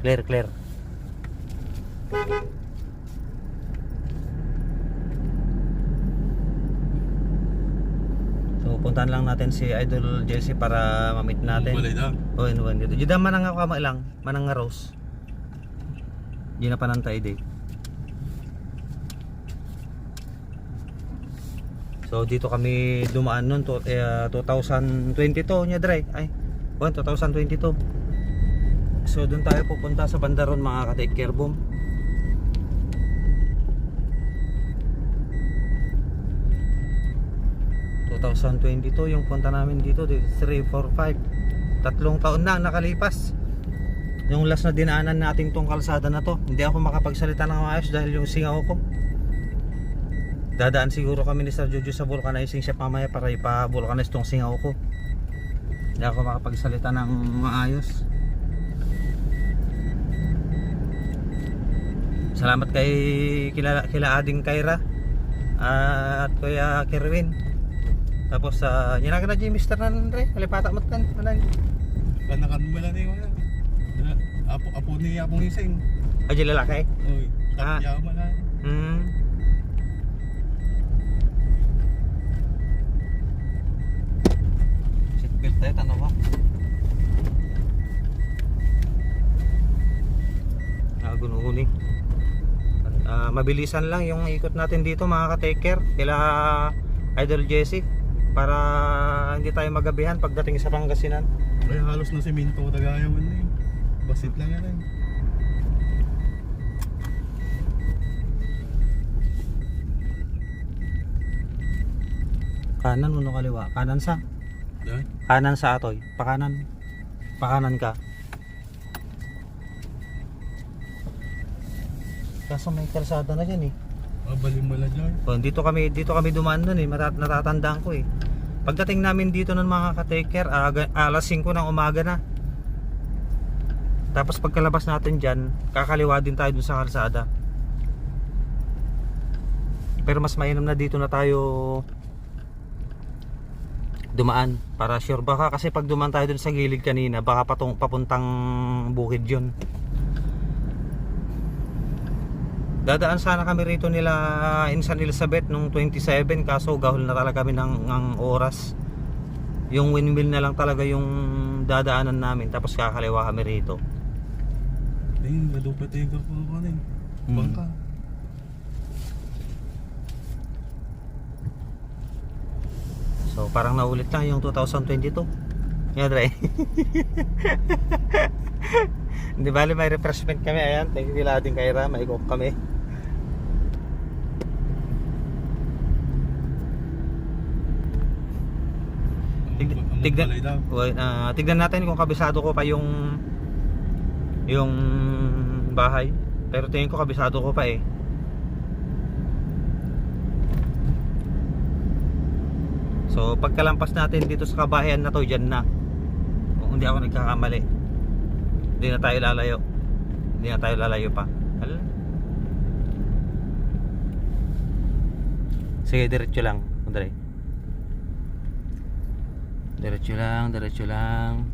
Clear, clear. So, puntahan lang natin si Idol Jesse para ma-meet natin. Daw. Oh, ano ba dito? Juda manang ako kama lang, manang nga rose. Di na panantay di. So dito kami dumaan noon to eh, 2022 nya dre. Ay, oh, 2022. So doon tayo pupunta sa Bandaron mga ka-take care boom. ...2022 yung punta namin dito 3, 4, 5 Tatlong taon na nakalipas. Yung last na dinaanan natin tong kalsada na to Hindi ako makapagsalita ng maayos dahil yung singaw ko. Dadaan siguro kami ni Sir Jojo sa vulcanizing shop mamaya para ipa-vulcanize tong singaw ko. Hindi ako makapagsalita ng maayos Salamat kay kila, kila Ading Kaira at Kuya Kerwin tapos sa uh, nyanaga na Jimmy Mr. na Andre alipata mo kan manay Kanakan mo lang niyo. Apo apo ni apong ising. aja lalaki Oy, Ah. kapya mo na. hmm seatbelt tayo tanong ko ah gunuhuni Ah, mabilisan lang yung ikot natin dito mga ka-taker. Kila Idol Jesse para hindi tayo magabihan pagdating sa Pangasinan. Ay halos na semento tagaya man na eh. Basit lang yan eh. kanan mo no kaliwa. Kanan sa? Dahil. kanan sa atoy. Pakanan. Pakanan ka kaso may kalsada na dyan eh. Abalin mo lang dyan. so, dito kami dito kami dumaan nun eh. Matat, natatandaan ko eh. Pagdating namin dito nun mga ka-taker alas 5 ng umaga na. Tapos pagkalabas natin dyan kakaliwa din tayo dun sa kalsada. Pero mas mainam na dito na tayo dumaan para sure. Baka kasi pag dumaan tayo dun sa gilid kanina baka patong papuntang bukid yun dadaan sana kami rito nila in San Elizabeth nung 27 kaso gahol na talaga kami ng, ng oras. Yung windmill na lang talaga yung dadaanan namin tapos kakaliwa kami rito. Ayun, madupat yung kako ko na eh. Hmm. Bangka. so parang naulit lang yung 2022 yan Dre. Hindi bali may refreshment kami. Ayan thank you ating kaira may coke kami Tig- Ang- ang tignan, ah, tignan natin kung kabisado ko pa yung yung bahay. Pero tingin ko kabisado ko pa eh. So pagkalampas natin dito sa kabahayan na to, dyan na. Kung hindi ako nagkakamali. Hindi na tayo lalayo. Hindi na tayo lalayo pa. Hala. Sige, diretso lang. Andre. Diretso lang, diretso lang.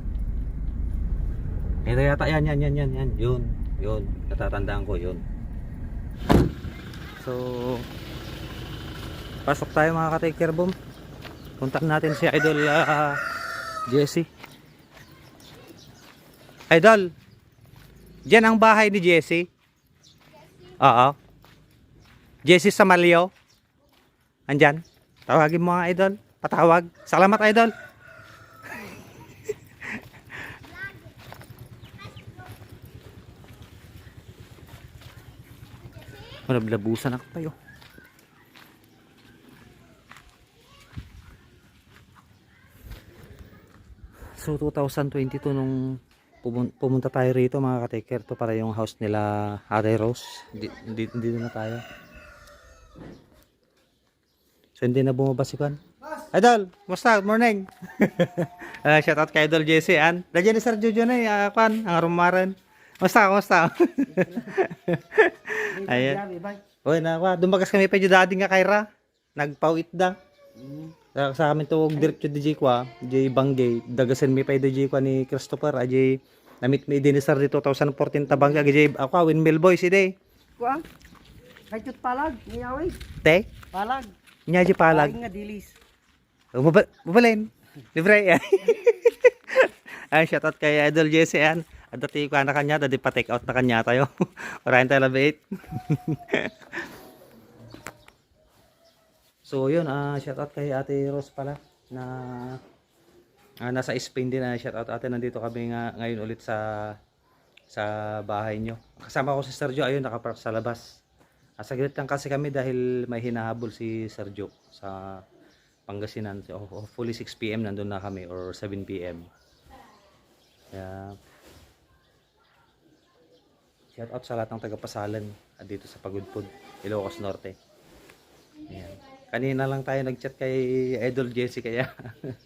Ito yata yan, yan, yan, yan, yan. Yun, yun. Natatandaan ko, yun. So, pasok tayo mga ka-take boom. Kontak natin si Idol ah, Jesse. Idol, Diyan ang bahay ni Jesse? Oo. Jesse Samalio? Andyan? Tawagin mo nga idol. Patawag. Salamat idol. Malablabusan ako tayo. So 2022 nung pumun- pumunta tayo rito mga ka-taker to para yung house nila Ate Rose. Di, di, dito na tayo. So hindi na bumaba si Kwan. Idol, kumusta? Good morning. uh, shout out kay Idol Jesse An. Dadyan ni Sir Jojo na uh, Kwan, ang rumaran. Kumusta? Kumusta? Ayan. Uy, na kwa, dumagas kami pa yung dading nga kayra. Nagpawit da. Sa, sa amin to diretso di kwa, J Banggay, dagasan mi pa di kwa ni Christopher, ajay Namit mi din sir di 2014 tabang gagay ako windmill boys ide. Kuan. Kajut palag, niyawi. Te, Palag. nya di palag. Palag nga dilis. Umaba- Mabalin. Libre yan. Ay, shoutout kay Idol Jesse yan. At dati ko na kanya, dati pa take out na kanya tayo. Maraming tayo labait. so yun, ah shoutout kay Ate Rose pala na ah, nasa Spain din. Ah, shoutout ate, nandito kami nga, ngayon ulit sa sa bahay nyo. Kasama ko si Sergio, ayun, nakapark sa labas. Ah, saglit lang kasi kami dahil may hinahabol si Sergio sa Pangasinan. So, hopefully 6 p.m. nandun na kami or 7 p.m. Shout out sa lahat ng tagapasalan at dito sa Pagudpud, Ilocos Norte. Ayan. Kanina lang tayo nag-chat kay Idol Jesse kaya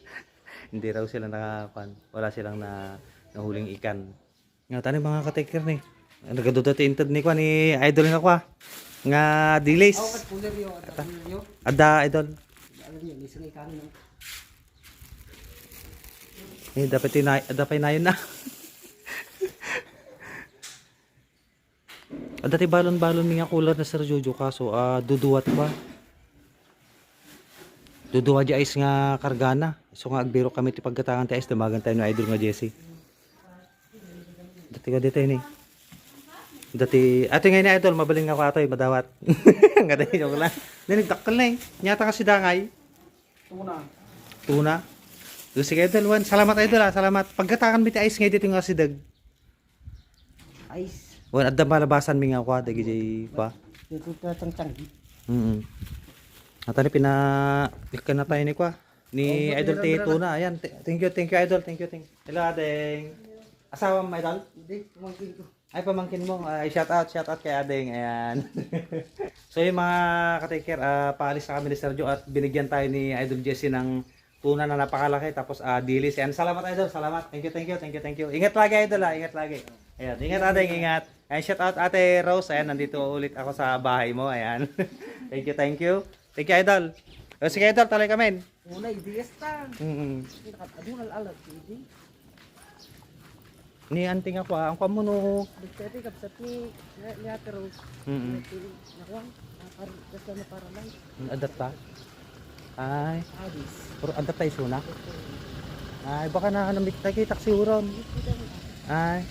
hindi raw sila nakakuan. Wala silang na nahuling ikan. Nga tani mga ka-taker ni. Nagaduda ti inted ni ko ni Idol nga kwa. Nga delays. Ako kat puler yo. Ada Idol. Ng Eh, dapat na, dapat na yun na. Ah, dati balon-balon mi nga na Sir Jojo kaso ah duduwat pa. Duduwa di ais nga kargana. So nga agbiro kami ti pagkatangan ti ais damagan tayo no idol nga Jesse. Dati ka dito ni. Dati ato nga ni idol mabaling nga ko atoy madawat. nga dahil joke lang. Dinigdakkel na eh. Nyata ka si Dangay. tuna. Tuna. So, sige idol, wan. Salamat idol ha. Salamat. Pagkatakan mi ti ice nga dito nga si Dag. Ice. Wan adda malabasan mi nga kwa dagi jay kwa. Dito tatang tanggi. Mm. At ano pina ikan na tayo ni kwa. Ni Idol T Tuna. Ayan. Th- Thank you, thank you Idol. Thank you, thank you. Hello Adeng. Asawa mo Idol? Hindi, kumangkin ko. Ay, pamangkin mo. Ay, shout out, shout out kay Adeng. Ayan. so yung mga ka-taker, ah, paalis na kami ni Sergio at binigyan tayo ni Idol Jesse ng tuna na napakalaki. Tapos ah, dilis. Ayan, salamat Idol, salamat. Thank you, thank you, thank you, thank you. Ingat lagi Idol ah, ingat lagi. Ayan, ingat Adeng, ingat. Ayan, shout out Ate Rose. Ayan, nandito ulit ako sa bahay mo. Ayan. thank you, thank you. Thank you Idol. O, sige Idol, talay kami. Una, idiyas ta. Mm-hmm. Adun al-alag, hindi. Ni anting ako ah, ang pamuno. Dikte kapsat ni niya pero Mm-hmm. nakuha. Para kasi na para lang. Adat pa. Ay, Adis. puro adat tayo suna. Ay, baka na namit tayo taksi uron. Ay,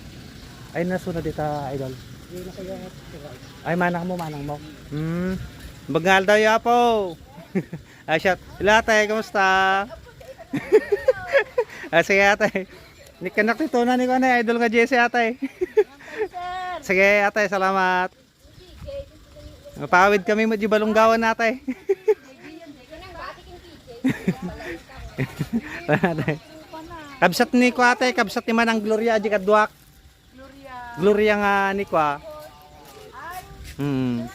ay nasunod dito, idol. Ay, manang mo, manang mo. Hmm, bagal daw yapo. ay, shot. Ila ate, kamusta? ay, sige ate. Ni kanak na ni ko na, idol nga Jesse ate. sige ate, salamat. Mapawid kami mo di balunggawan. Ate. Kabsat ni ko ate, kabsat ni manang Gloria di kadwak. Gloria. Nga ni ko. ah. Hmm.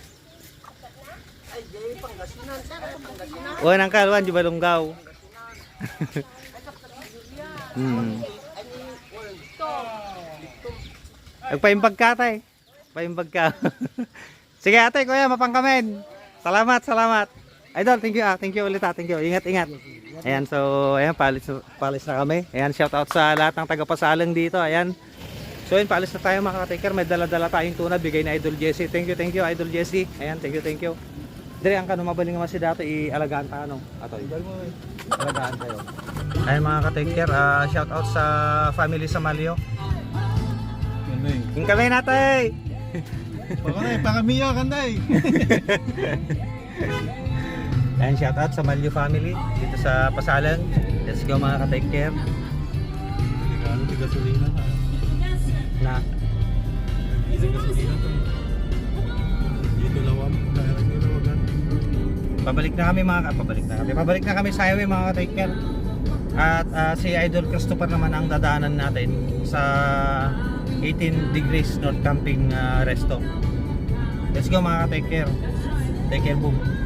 O nang kalwan di balunggaw. hmm. Agpaimbag ka tay. Ka. Sige ate, kuya, mapangkamen. Salamat, salamat. Idol, thank you ah. Thank you ulit ah. Thank you. Ingat, ingat. Ayan, so, ayan, palis, palis na kami. Ayan, shout out sa lahat ng tagapasalang dito. Ayan. So, yun, palis na tayo mga ka-taker. May dala-dala tayong tuna. Bigay na Idol Jesse. Thank you, thank you, Idol Jesse. Ayan, thank you, thank you. Dire, ang kano, mabaling naman si dato, i-alagaan pa, ano? Ato, alagaan kayo. Ayan, mga ka-taker. ah, shout out sa family sa Malio. Yung kami natin! Pakanay, pakamiya kanday. Ayan, shout out sa Malio family dito sa Pasalan. Let's go mga ka-take care. Delikado, di gasolina na. Ilawagan. pabalik na kami mga ka- pabalik na kami. Pabalik na kami sa highway mga ka-take care. At ah, si Idol Christopher naman ang dadaanan natin sa 18 degrees North Camping ah, Resto. Let's go mga ka-take care. Take care boom.